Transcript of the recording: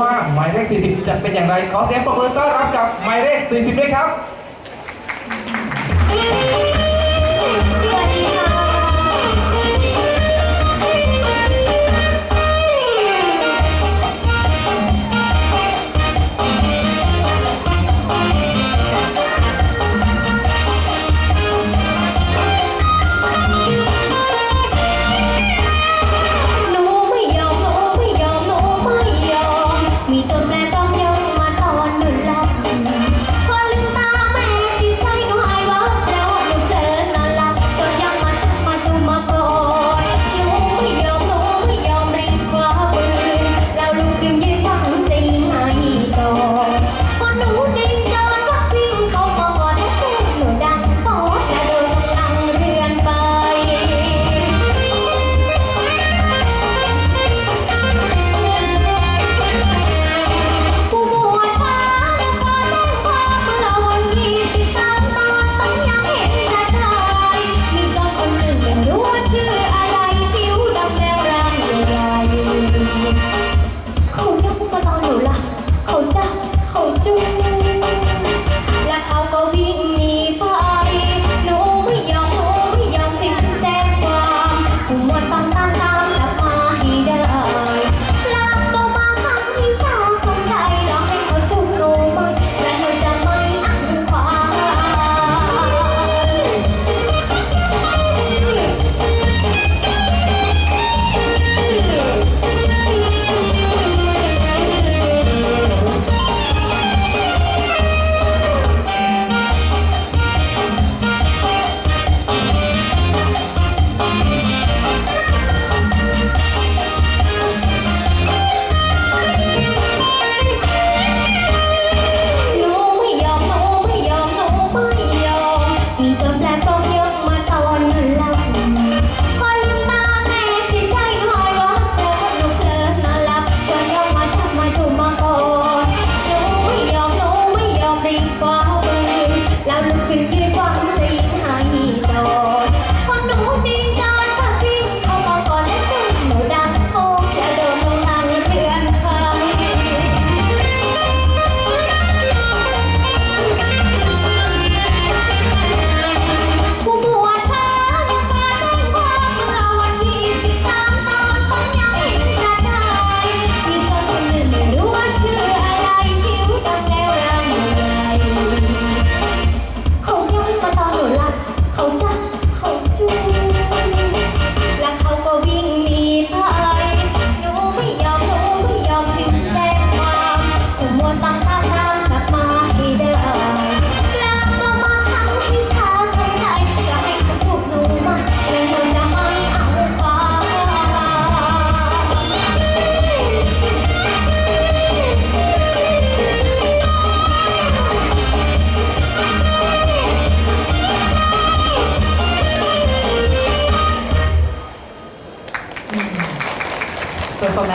ว่าหมายเลข 40 จะเป็นอย่างไร ขอเสียงปรบมือต้อนรับกับหมายเลข 40 ด้วยครับ foment